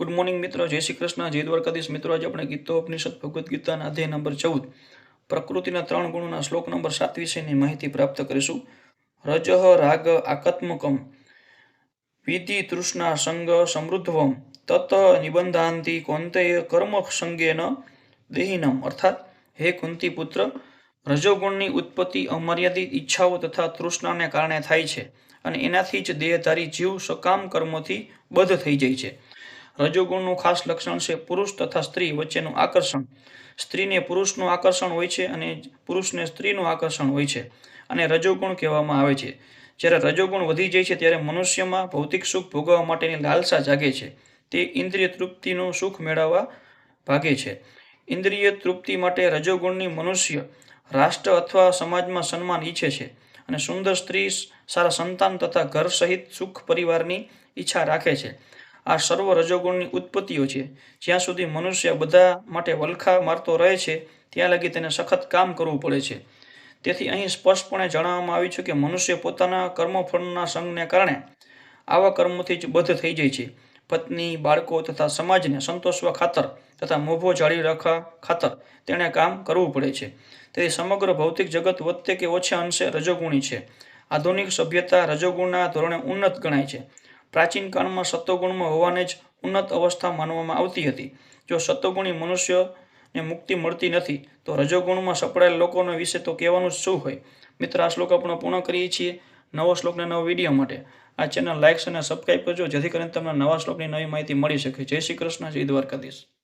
Good morning મિત્રો, જય શ્રી કૃષ્ણ. જય દ્વારકાધીશ મિત્રો, આજે આપણે ગીતો, ઉપનિષદ, ભગવદ્ ગીતાના અધ્યાય નંબર ચૌદ. પ્રકૃતિના ત્રણ ગુણોના શ્લોક નંબર સાત વિશેની માહિતી પ્રાપ્ત કરીશું. રજ, રાગ આકત્મકમ વિધિ, તૃષ્ણા, સંગ, સમૃદ્ધવમ, તત, નિબંધાંતિ, કોંતેય, કર્મ, સંગેન, દેહિનમ. અર્થાત, હે કુંતી પુત્ર, રજોગુણની ઉત્પત્તિ, અમર્યાદિત ઈચ્છાઓ તથા તૃષ્ણાને કારણે થાય છે અને એનાથી જ દેહધારી જીવ સકામ કર્મોથી બદ્ધ થઈ જાય છે. રજોગુણનું ખાસ લક્ષણ છે પુરુષ તથા સ્ત્રી વચ્ચેનું આકર્ષણ. સ્ત્રીને પુરુષનું આકર્ષણ હોય છે અને પુરુષને સ્ત્રીનું આકર્ષણ હોય છે અને રજોગુણ કહેવામાં આવે છે. જ્યારે રજોગુણ વધી જાય છે ત્યારે મનુષ્યમાં ભૌતિક સુખ ભોગવવા માટેની લાલસા જાગે છે. તે ઇન્દ્રિય તૃપ્તિનું સુખ મેળવવા ભાગે છે. ઇન્દ્રિય તૃપ્તિ માટે રજોગુણની મનુષ્ય રાષ્ટ્ર અથવા સમાજમાં સન્માન ઈચ્છે છે અને સુંદર સ્ત્રી, સારા સંતાન તથા ઘર સહિત સુખ પરિવારની ઈચ્છા રાખે છે. આ સર્વ રજોગુણની ઉત્પત્તિઓ છે. જ્યાં સુધી મનુષ્ય બધા માટે વલખા મારતો રહે છે, ત્યાં લગી તેને સખત કામ કરવું પડે છે. તેથી અહીં સ્પષ્ટપણે જણાવવામાં આવ્યું છે કે મનુષ્ય પોતાના કર્મફળના સંઘને કારણે આવા કર્મોથી જ બદ્ધ થઈ જાય છે. પત્ની, બાળકો તથા સમાજને સંતોષવા ખાતર તથા મોભો જાળવી રાખવા ખાતર તેણે કામ કરવું પડે છે. તેથી સમગ્ર ભૌતિક જગત વધતે કે ઓછા અંશે રજોગુણી છે. આધુનિક સભ્યતા રજોગુણના ધોરણે ઉન્નત ગણાય છે. પ્રાચીન કાળમાં સત્વગુણમાં હોવાને જ ઉન્નત અવસ્થા માનવામાં આવતી હતી. જો સત્વગુણી મનુષ્યને મુક્તિ મળતી નથી, તો રજોગુણમાં સપડાયેલ લોકોને વિશે તો કહેવાનું શું હોય? મિત્ર, આ શ્લોક આપણે પૂર્ણ કરીએ છીએ નવો શ્લોકને નવો વીડિયો માટે. આ ચેનલ લાઇક્સ અને સબસ્ક્રાઈબ કરજો, જેથી કરીને તમને નવા શ્લોકની નવી માહિતી મળી શકે. જય શ્રી કૃષ્ણ, જય દ્વારકાધીશ.